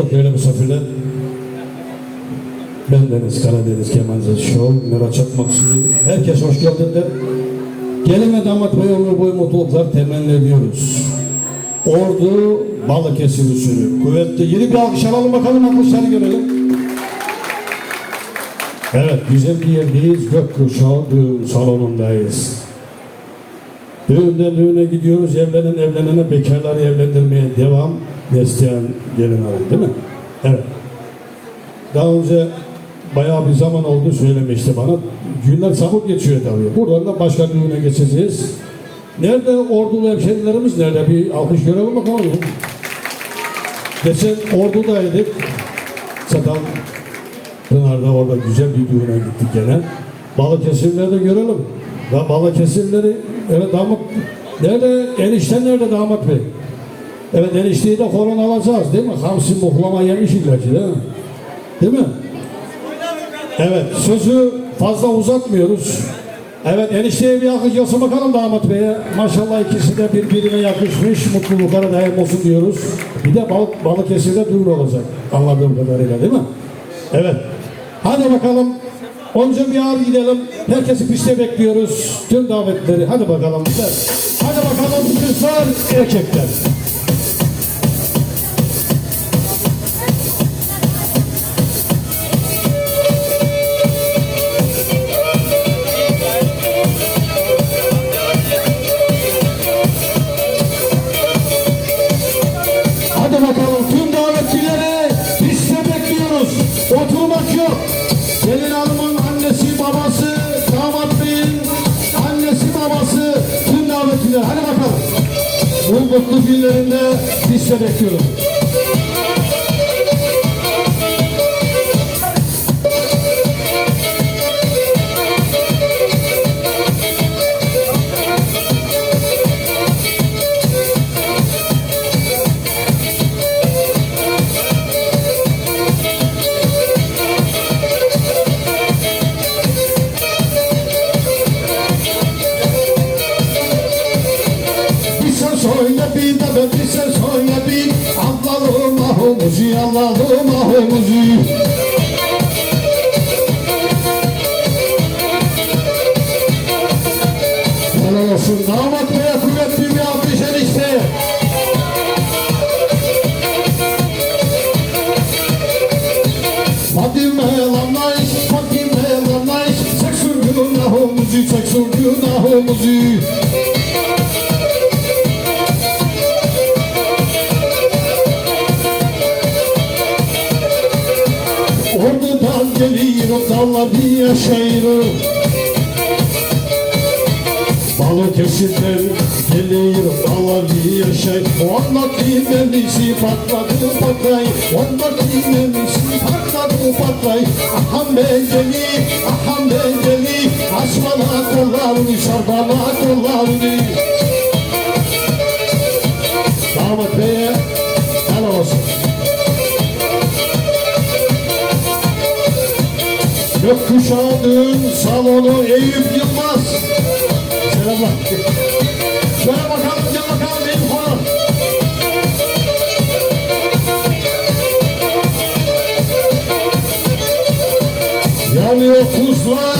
Çok değerli misafirler. Ben Deniz Karadeniz Kemancı Show, Miraç Akmaksı. Herkes hoş geldinler. Gelin ve damat boyu ömür boyu mutluluklar temenni ediyoruz. Ordu Balıkesir usulü. Kuvvetli yeni bir alkış alalım bakalım alkışları görelim. Evet güzel bir yerdeyiz. Gökkuşağı salonundayız. Düğünden düğüne gidiyoruz. Evlenen evlenene bekarları evlendirmeye devam. Desteyen gelin hanım değil mi? Evet. Daha önce bayağı bir zaman oldu söylemişti bana. Günler çabuk geçiyor tabii. Buradan da başka düğüne geçeceğiz. Nerede ordulu hemşerilerimiz nerede? Bir alkış görelim bakalım. Geçen ordudaydık. Çatal Pınar'da orada güzel bir düğüne gittik gene. Balıkesirleri de görelim. Da Balıkesirleri evet damat nerede enişte nerede damat bey? Evet enişteyi de horon alacağız değil mi? Hamsi muhlama yemiş illaki değil mi? Değil mi? Evet sözü fazla uzatmıyoruz. Evet enişteye bir olsun bakalım damat beye. Maşallah ikisi de birbirine yakışmış. Mutluluklara daim olsun diyoruz. Bir de balık, Balıkesir'de düğün olacak. Anladığım kadarıyla değil mi? Evet. Hadi bakalım. Onca bir ağır gidelim. Herkesi piste bekliyoruz. Tüm davetleri. Hadi bakalım. Hadi bakalım kızlar, erkekler. Mutlu günlerinde piste bekliyorum. Bir sen söyle bir Allah'ım ahumuzi Allah'ım ahumuzi Helal olsun. Damat beye kuvvetli bir alkış enişte. Fadime lanlayış, Fadime lanlayış Çek sürgün ahumuzi, çek sürgün ahumuzi Ordudan geliyorum dalları yaşayırım Balıkesir'den geliyorum dalları yaşay. Anlatayım bendisi patladı patray. Anlatayım bendisi patladı patray. Aham benceli, aham benceli. Aç bana kollarını, sar bana kollarını Gökkuşağı'nın salonu Eyüp Yılmaz. Selamlar. Şöyle bakalım, gel bakalım benim konu. Yanıyor tuzla,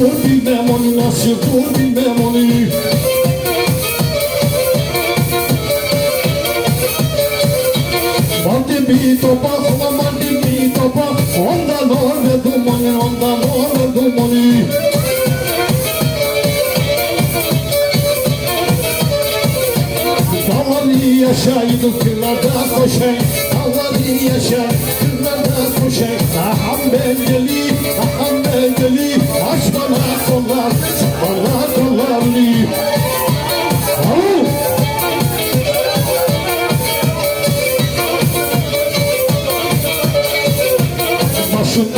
Dur bilmem onu, nasıl dur bilmem onu. Mandi bir topak, ulan mandi bir topak Ondan orada dumanı, ondan orada dumanı Dağları yaşaydı kırlarda koşay Dağları yaşay kırlarda koşay Aham ben deli,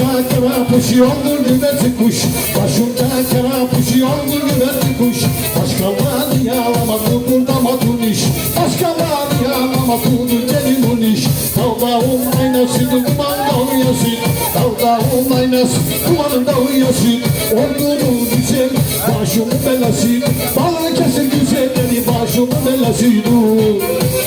Başında kara puşuyordur güvercin kuş Başında kara puşuyordur güvercin kuş Başkaları yağlamadı burada matuniş Başkaları yağlamadı gelin uniş Dağdağın aynası duman dağıyasın Dağdağın aynası dumanında uyuyorsun Ordunun güzel başımın belası Balıkesir güzelleri başımın belasıydı Sevdaya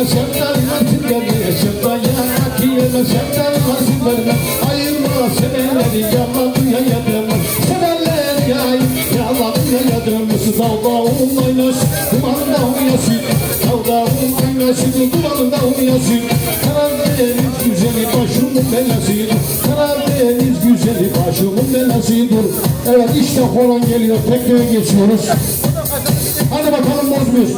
kıyeme sevdaya nasip verme Sevdaya kıyeme sevdaya nasip verme Ayırma sevenleri yalan yayadırma Sevenler yay yalan yayadırması Dağdağın aynası dumanında uyasın Dağdağın aynası dumanında uyasın Karadeniz güzeli başımın belasıdır. Karadeniz güzeli başımın belasıdır. Evet işte horon geliyor tekneye geçiyoruz. Hadi bakalım bozmuyoruz